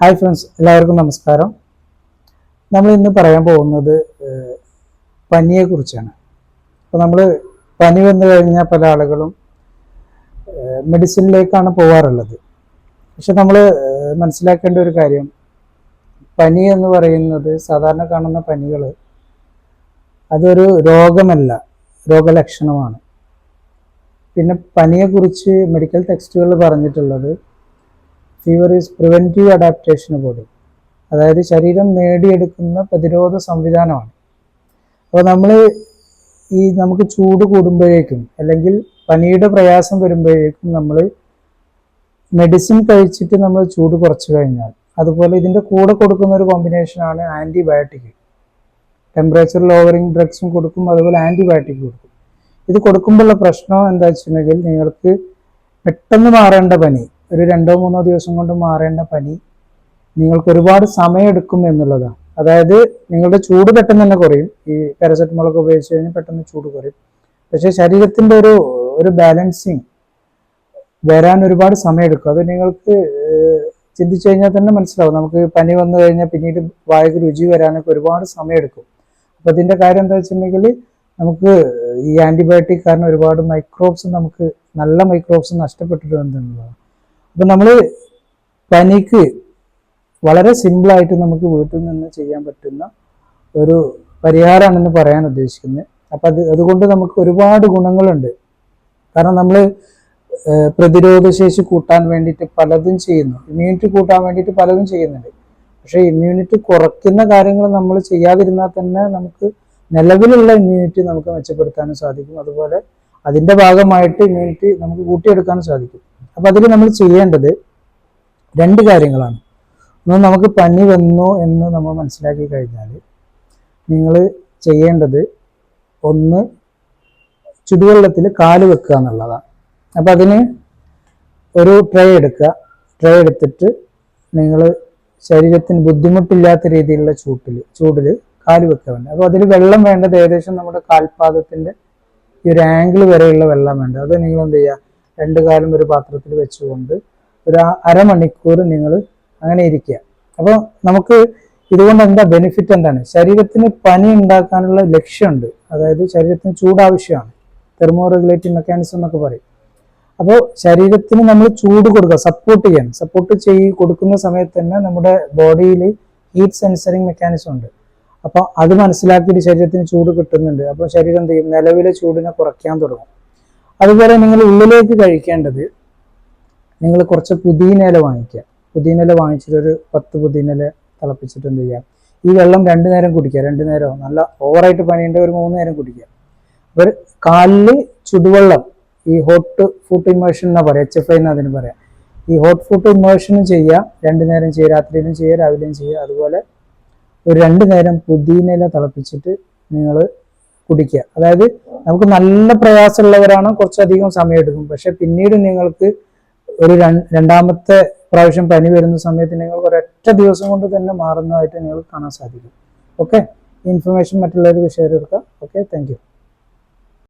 Hi friends എല്ലാവർക്കും നമസ്കാരം. നമ്മൾ ഇന്ന് പറയാൻ പോകുന്നത് പനിയെക്കുറിച്ചാണ് അപ്പോൾ നമ്മൾ പനി വന്നു കഴിഞ്ഞാൽ പല ആളുകളും മെഡിസിനിലേക്കാണ് പോകാറുള്ളത് പക്ഷെ നമ്മൾ മനസ്സിലാക്കേണ്ട ഒരു കാര്യം പനി എന്ന് പറയുന്നത് സാധാരണ കാണുന്ന പനികൾ അതൊരു രോഗമല്ല രോഗലക്ഷണമാണ്. പിന്നെ പനിയെക്കുറിച്ച് മെഡിക്കൽ ടെക്സ്റ്റുകൾ പറഞ്ഞിട്ടുള്ളത് fever is preventive adaptation body അതായത് ശരീരം നേടിയെടുക്കുന്ന പ്രതിരോധ സംവിധാനമാണ്. അപ്പോൾ നമ്മൾ ഈ നമുക്ക് ചൂട് കൂടുമ്പോഴേക്കും അല്ലെങ്കിൽ പനിയുടെ പ്രയാസം വരുമ്പോഴേക്കും നമ്മൾ മെഡിസിൻ കഴിച്ചിട്ട് നമ്മൾ ചൂട് കുറച്ചു കഴിഞ്ഞാൽ അതുപോലെ ഇതിന്റെ കൂടെ കൊടുക്കുന്ന ഒരു കോമ്പിനേഷനാണ് ആന്റിബയോട്ടിക് ടെമ്പറേച്ചർ ലോവറിങ് ഡ്രഗ്സും കൊടുക്കും അതുപോലെ ആന്റിബയോട്ടിക് കൊടുക്കും. ഇത് കൊടുക്കുമ്പോഴുള്ള പ്രശ്നം എന്താ വെച്ചിട്ടുണ്ടെങ്കിൽ നിങ്ങൾക്ക് പെട്ടെന്ന് മാറേണ്ട പനി ഒരു രണ്ടോ മൂന്നോ ദിവസം കൊണ്ട് മാറേണ്ട പനി നിങ്ങൾക്ക് ഒരുപാട് സമയമെടുക്കും എന്നുള്ളതാണ് അതായത് നിങ്ങളുടെ ചൂട് പെട്ടെന്ന് തന്നെ കുറയും. ഈ പാരസെറ്റമോൾ ഒക്കെ ഉപയോഗിച്ച് കഴിഞ്ഞാൽ പെട്ടെന്ന് ചൂട് കുറയും. പക്ഷേ ശരീരത്തിന്റെ ഒരു ഒരു ബാലൻസിങ് വരാൻ ഒരുപാട് സമയമെടുക്കും അത് നിങ്ങൾക്ക് ചിന്തിച്ചു കഴിഞ്ഞാൽ തന്നെ മനസ്സിലാവും. നമുക്ക് പനി വന്നു കഴിഞ്ഞാൽ പിന്നീട് വായക്ക് രുചി വരാനൊക്കെ ഒരുപാട് സമയമെടുക്കും അപ്പോൾ ഇതിന്റെ കാര്യം എന്താ വെച്ചിട്ടുണ്ടെങ്കിൽ നമുക്ക് ഈ ആന്റിബയോട്ടിക് കാരണം ഒരുപാട് മൈക്രോബ്സ് നമുക്ക് നല്ല മൈക്രോബ്സ് നഷ്ടപ്പെട്ടിട്ടുണ്ടെന്നുള്ളതാണ് അപ്പം നമ്മൾ പനിക്ക് വളരെ സിമ്പിളായിട്ട് നമുക്ക് വീട്ടിൽ നിന്ന് ചെയ്യാൻ പറ്റുന്ന ഒരു പരിഹാരമാണെന്ന് പറയാൻ ഉദ്ദേശിക്കുന്നത്. അപ്പം അത് അതുകൊണ്ട് നമുക്ക് ഒരുപാട് ഗുണങ്ങളുണ്ട്. കാരണം നമ്മൾ പ്രതിരോധ ശേഷി കൂട്ടാൻ വേണ്ടിയിട്ട് പലതും ചെയ്യുന്നു. ഇമ്മ്യൂണിറ്റി കൂട്ടാൻ വേണ്ടിയിട്ട് പലതും ചെയ്യുന്നുണ്ട്. പക്ഷേ ഇമ്മ്യൂണിറ്റി കുറയ്ക്കുന്ന കാര്യങ്ങൾ നമ്മൾ ചെയ്യാതിരുന്നാൽ തന്നെ നമുക്ക് നിലവിലുള്ള ഇമ്മ്യൂണിറ്റി നമുക്ക് മെച്ചപ്പെടുത്താനും സാധിക്കും. അതുപോലെ അതിന്റെ ഭാഗമായിട്ട് ഇമ്മ്യൂണിറ്റി നമുക്ക് കൂട്ടിയെടുക്കാനും സാധിക്കും. അപ്പം അതിൽ നമ്മൾ ചെയ്യേണ്ടത് രണ്ട് കാര്യങ്ങളാണ്. ഒന്ന് നമുക്ക് പനി വന്നു എന്ന് നമ്മൾ മനസ്സിലാക്കി കഴിഞ്ഞാൽ നിങ്ങൾ ചെയ്യേണ്ടത് ഒന്ന് ചുടുവെള്ളത്തിൽ കാൽ വെക്കുക എന്നുള്ളതാണ്. അപ്പം അതിന് ഒരു ട്രേ എടുക്കുക. ട്രേ എടുത്തിട്ട് നിങ്ങൾ ശരീരത്തിന് ബുദ്ധിമുട്ടില്ലാത്ത രീതിയിലുള്ള ചൂട്ടിൽ ചൂടിൽ കാൽ വെക്കുക വേണ്ട അപ്പോൾ അതിൽ വെള്ളം വേണ്ടത് ഏകദേശം നമ്മുടെ കാൽപാദത്തിന്റെ ഈ ഒരു ആംഗിൾ വരെയുള്ള വെള്ളം വേണ്ട അത് നിങ്ങൾ എന്ത് ചെയ്യുക? രണ്ട് കാലും ഒരു പാത്രത്തിൽ വെച്ചുകൊണ്ട് ഒരു അരമണിക്കൂർ നിങ്ങൾ അങ്ങനെ ഇരിക്കുക. അപ്പോൾ നമുക്ക് ഇതുകൊണ്ട് എന്താ ബെനിഫിറ്റ് എന്താണ്? ശരീരത്തിന് പനി ഉണ്ടാക്കാനുള്ള ലക്ഷ്യമുണ്ട്. അതായത് ശരീരത്തിന് ചൂട് ആവശ്യമാണ് തെർമോ റെഗുലേറ്റിംഗ് മെക്കാനിസം എന്നൊക്കെ പറയും. അപ്പോൾ ശരീരത്തിന് നമ്മൾ ചൂട് കൊടുക്കുക സപ്പോർട്ട് ചെയ്യാൻ. സപ്പോർട്ട് ചെയ്ത് കൊടുക്കുന്ന സമയത്ത് തന്നെ നമ്മുടെ ബോഡിയിൽ ഹീറ്റ് സെൻസറിങ് മെക്കാനിസം ഉണ്ട്. അപ്പോൾ അത് മനസ്സിലാക്കിയിട്ട് ശരീരത്തിന് ചൂട് കിട്ടുന്നുണ്ട്. അപ്പോൾ ശരീരം എന്ത് ചെയ്യും? നിലവിലെ ചൂടിനെ കുറയ്ക്കാൻ തുടങ്ങും. അതുപോലെ നിങ്ങൾ ഉള്ളിലേക്ക് കഴിക്കേണ്ടത് നിങ്ങൾ കുറച്ച് പുതിയനില വാങ്ങിക്കുക. പുതിയനില വാങ്ങിച്ചിട്ട് ഒരു പത്ത് പുതിയനില തിളപ്പിച്ചിട്ട് എന്ത് ചെയ്യുക? ഈ വെള്ളം രണ്ടു നേരം കുടിക്കുക. രണ്ടു നേരം? നല്ല ഓവറായിട്ട് പണിയേണ്ട ഒരു മൂന്ന് നേരം കുടിക്കുക. അപ്പോൾ കാലിൽ ചുടുവെള്ളം ഈ ഹോട്ട് ഫുഡ് ഇമേഷൻ എന്നാ പറയാം എച്ച് എഫ് ഐ എന്ന് അതിന് പറയാം. ഈ ഹോട്ട് ഫുഡ് ഇമേഷനും ചെയ്യുക രണ്ടു നേരം ചെയ്യുക രാത്രിയിലും ചെയ്യുക രാവിലെയും ചെയ്യുക. അതുപോലെ ഒരു രണ്ട് നേരം പുതിയനില തിളപ്പിച്ചിട്ട് നിങ്ങൾ കുടിക്കുക. അതായത് നമുക്ക് നല്ല പ്രയാസമുള്ളവരാണ് കുറച്ചധികം സമയം എടുക്കും പക്ഷെ പിന്നീട് നിങ്ങൾക്ക് ഒരു രണ്ടാമത്തെ പ്രാവശ്യം പനി വരുന്ന സമയത്ത് നിങ്ങൾക്ക് ഒരൊറ്റ ദിവസം കൊണ്ട് തന്നെ മാറുന്നതായിട്ട് നിങ്ങൾക്ക് കാണാൻ സാധിക്കും. ഓക്കെ ഇൻഫർമേഷൻ മറ്റുള്ളവർക്ക് ഷെയർ എടുക്കാം ഓക്കെ താങ്ക്